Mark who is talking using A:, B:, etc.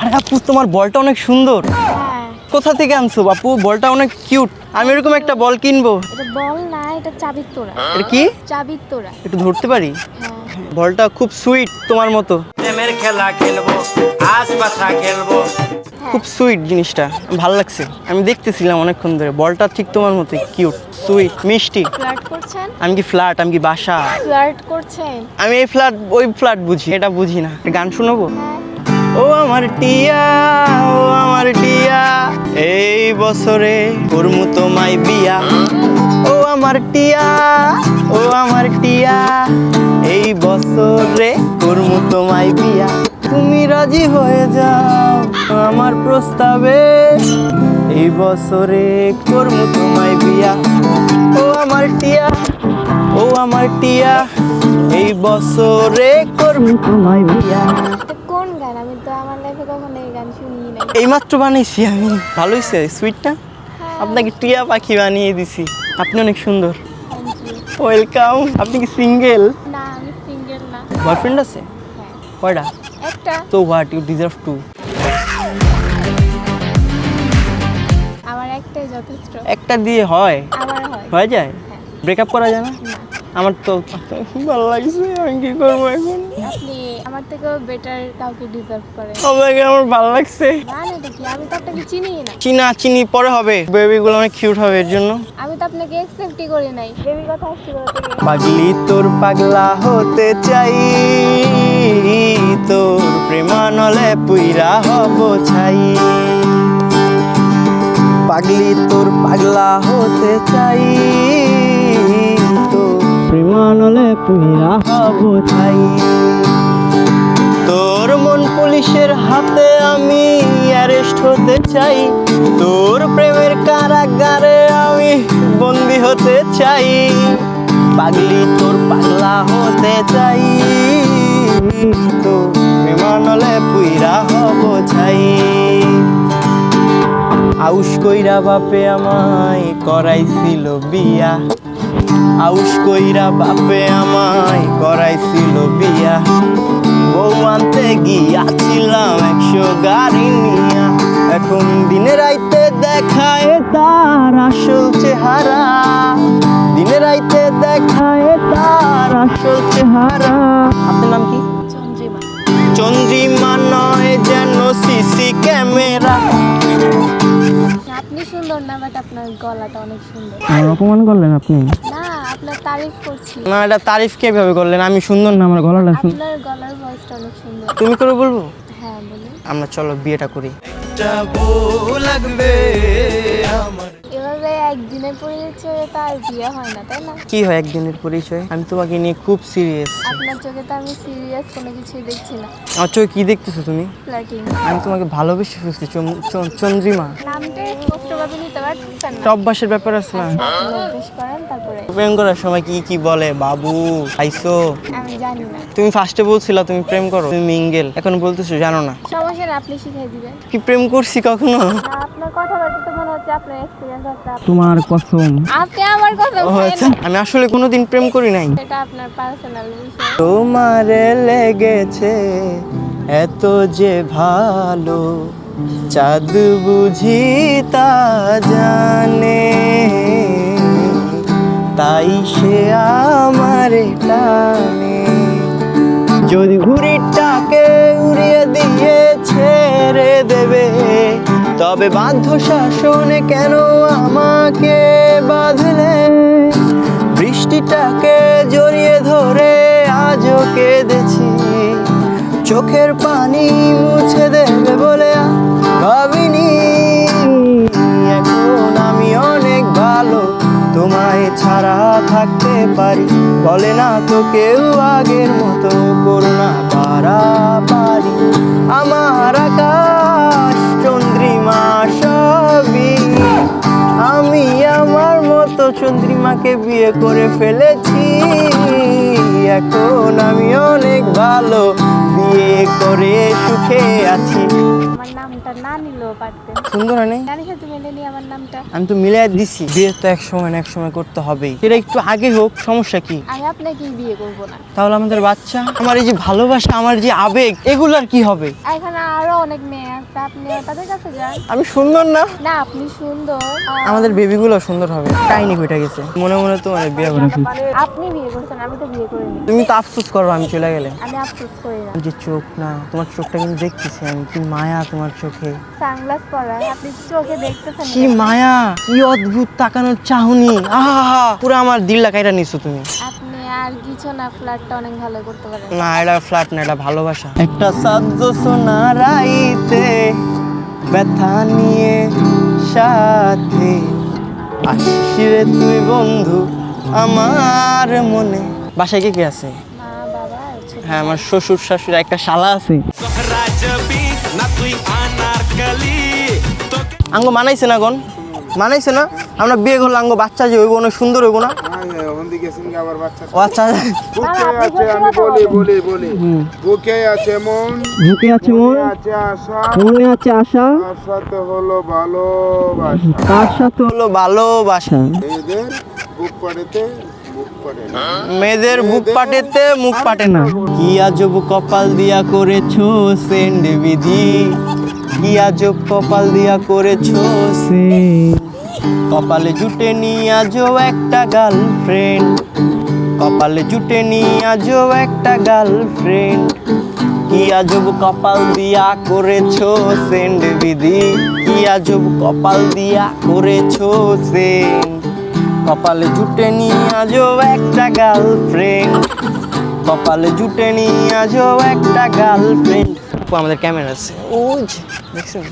A: আরে আপু তোমার বলটা অনেক সুন্দর।
B: হ্যাঁ।
A: কোথা থেকে আনছো বাপু? বলটা অনেক কিউট আমি এরকম একটা বল কিনবো।
B: এটা বল না এটা চাবির তোরা
A: এটা কি?
B: চাবির তোরা
A: একটু ধরতে পারি?
B: হ্যাঁ।
A: বলটা খুব সুইট তোমার মতো।
C: প্রেমের খেলা খেলব আশপাশা খেলব।
A: খুব সুইট জিনিসটা ভালো লাগছে। আমি দেখতেছিলাম অনেকক্ষণ ধরে বলটা ঠিক তোমার মতো কিউট সুইট মিষ্টি।
B: ফ্লার্ট করছেন?
A: আমি কি ফ্ল্যাট আমি কি বাসা?
B: ফ্লার্ট করছেন?
A: আমি এই ফ্ল্যাট ওই ফ্ল্যাট বুঝি এটা বুঝি না। গান শোনাবো?
B: হ্যাঁ।
A: ও আমার টিয়া, ও আমার টিয়া, এই বছরে করমু তোমায় বিয়া। ও আমার টিয়া, ও আমার টিয়া, এই বছরে করমু তোমায় বিয়া। তুমি রাজি হয়ে যাও আমার প্রস্তাবে, এই বছরে করমু তোমায় বিয়া। ও আমার টিয়া, ও আমার টিয়া, এই বছরে করমু তোমায় বিয়া
B: এটা কোন গান আমি তো আমার লাইফে কখনো এই গান শুনি নাই
A: এইমাত্র বানিয়েছি আমি। ভালো হয়েছে সুইটটা
B: হ্যাঁ।
A: আপনাকে টিয়া পাখি বানিয়ে দিছি। আপনি অনেক সুন্দর। ওয়েলকাম আপনি কি সিঙ্গেল
B: না আমি সিঙ্গেল না।
A: বয়ফ্রেন্ড আছে?
B: হ্যাঁ।
A: কয়টা?
B: একটা।
A: তো হোয়াট ইউ ডিজার্ভ টু
B: আমার একটাই যথেষ্ট।
A: একটা দিয়ে হয়?
B: আমার হয়।
A: হয়ে যায়?
B: হ্যাঁ।
A: ব্রেকআপ করা যায় না। আমার তো ভালো লাগছে আমি কি করব এখন?
B: আপনি আমার থেকেও বেটার কাউকে ডিজার্ভ করেন
A: আমাকে আমার ভালো লাগছে।
B: না না এটা আমি তো আপনাকে চিনি না।
A: চিনা চিনি পরে হবে। বেবিগুলো অনেক কিউট হবে এর জন্য।
B: আমি তো আপনাকে একসেপ্টই করি নাই। বেবির কথা আসছি
A: পাগলি তোর পাগলা হতে চাই তোর প্রেমানলে পুইরা হব ছাই। পাগলি তোর পাগলা হতে চাই তোর প্রেমানলে পুইরা হব ছাই তোর মন পুলিশের হাতে আমি অ্যারেস্ট হতে চাই। তোর প্রেমের কারাগারে আমি বন্দি হতে চাই। পাগলি তোর পাগলা হতে চাই। তো প্রেমানলে পুইরা হব চাই আউস কইরা বাপে আমায় করাইছিল বিয়া। আউস কইরা বাপে আমায় করাইছিল বিয়া। বউ আনতে গিয়াছিলাম একশো গাড়ি নিয়া। এখন দিনে রাইতে দেখায় তার আসল চেহারা। দিনে রাইতে দেখায় তার আসল চেহারা। আপনার নাম কি?
B: চন্দ্রিমা।
A: চন্দ্রিমা নয় যেন সিসি ক্যামেরা।
B: আপনি সুন্দর না বাট আপনার গলাটা অনেক সুন্দর।
A: আমার অপমান করলেন আপনি?
B: না আপনার তারিফ করছি।
A: না এটা তারিফ কীভাবে করলেন? আমি সুন্দর না। আমার গলাটা সুন্দর
B: আপনার গলার ভয়েসটা অনেক সুন্দর।
A: তুমি করে বলব?
B: হ্যাঁ বলুন।
A: আমরা চলো বিয়েটা করি।
B: এভাবে একদিনের পরিচয়ে তার বিয়ে হয় না তাই না?
A: কি হয় একদিনের পরিচয়? আমি তোমাকে নিয়ে খুব সিরিয়াস
B: আপনার চোখে তো আমি সিরিয়াস কোনো কিছুই দেখছি না।
A: আমার চোখে কি দেখতেছো তুমি? আমি তোমাকে ভালোবেসে ফেলছি চন্দ্রিমা।
B: নামটা স্পষ্টভাবে নিতে পারছেন না।
A: অভ্যাসের ব্যাপার আছে না?
B: করেন তারপরে।
A: প্রেম করার সময় কি কি বলে? বাবু আইসো।
B: আমি জানি না।
A: তুমি ফার্স্টে বলছিলা তুমি প্রেম করো তুমি মিঙ্গেল এখন বলতেছো জানো না।
B: সমস্যা আপনি শিখিয়ে দিবেন।
A: কি প্রেম করছি কখনো?
B: আপনার কথাবার্তা তো মনে হচ্ছে আপনার এক্সপিরিয়েন্স আছে।
A: তোমার কসম।
B: আপনি আমার কসম
A: ও আচ্ছা আমি আসলে কোনোদিন প্রেম করি নাই।
B: এটা আপনার পার্সোনাল বিষয়।
A: তোমার লেগেছে এত যে ভালো চাঁদ বুঝি তা জানে তবে বাধ্য শাসনে কেন আমাকে বাঁধলে? বৃষ্টিটাকে জড়িয়ে ধরে আজও কেঁদেছি। চোখের পানি মুছে দেবে বলে ভাবিনি। এখন আমি অনেক ভালো, তোমায় ছাড়া থাকতে পারি। বলে না তো কেউ আগের চন্দ্রিমাকে বিয়ে করে ফেলেছি। এখন আমি অনেক ভালো বিয়ে করে সুখে আছি।
B: নামটা না নিলেও পারতেন।
A: সুন্দর হয় নাই?
B: জানিস তুমি নিয়ে আমার নামটা?
A: আমি তো মিলাই দিছি। বিয়ে তো এক সময় না এক সময় করতে হবেই। সেটা একটু আগে হোক সমস্যা কি?
B: আমি আপনাকেই বিয়ে করব না।
A: তাহলে আমাদের বাচ্চা? আমার এই যে ভালোবাসা আমার যে আবেগ এগুলার কি হবে?
B: এখানে আরও অনেক মেয়ে আছে। আপনি তাদের কাছে যান।
A: আমি সুন্দর না?
B: না আপনি সুন্দর।
A: আমাদের বেবিগুলো সুন্দর হবে। কাহিনী কইটা গেছে। মনে মনে তো মানে বিয়ে করে
B: আপনি বিয়ে করছেন আমি তো বিয়ে করিনি।
A: তুমি তো আফসোস করো আমি চলে গেলে।
B: আমি আফসোস করি না।
A: যে চোখ না তোমার চোখটা কিন্তু দেখতেছি আমি। কি মায়া তোমার চোখে।
B: সানগ্লাস পরা আপনি চোখে দেখতেছেন
A: কি মায়া কি অদ্ভুত তাকানোর চাহনি। আহা পুরো আমার দিল লাগাইটা নিছো তুমি।
B: আপনি আর কিছু না ফ্ল্যাটটা অনেক ভালো করতে পারেন।
A: না এটা ফ্ল্যাট না এটা ভালোবাসা। একটা সাজ্জ সোনা রাইতে ব্যথা নিয়ে সাথে। আসিস রে তুই বন্ধু আমার মনে। বাসায় কে কে আছে? হ্যাঁ আমার শ্বশুর শাশুড়ি একটা শালা আছে।
C: না তুই আনারকলি
A: আঙ্গ মানাইছে না গন মানাইছে না? আমরা বিয়ে করলে আঙ্গ বাচ্চা যে হইব অনেক সুন্দর হইব না?
D: ওখান গেছেন আবার
A: ও আচ্ছা।
D: বুকে আছে আমি বলি বলি বলি। বুকে আছে মন
A: ঝুঁকে আছে মন।
D: আছে আশা।
A: মনে আছে আশা।
D: তার সাথে হলো ভালোবাসা।
A: তার সাথে হলো ভালোবাসা।
D: এদের বুক পাড়েতে বুক না
A: মেয়েদের বুক পাটেতে মুখ পাটে না। কি আজব কপাল দিয়া করেছ সেন্ড বিধি? কি আজব কপাল দিয়া করেছ সে? কপালে জুটে নিয়ে আজও একটা গার্লফ্রেন্ড। কপালে জুটে নিয়ে আজও একটা গার্লফ্রেন্ড। কি আজব কপাল দিয়া করেছ সেন্ড বিধি? কি আজব কপাল দিয়া করেছ সেন্ড কপালে জুটে নিয়ে আজও একটা গার্লফ্রেন্ড কপালে জুটে নিয়ে আজও একটা গার্লফ্রেন্ড আমাদের ক্যামেরা আছে। ও, দেখছেন?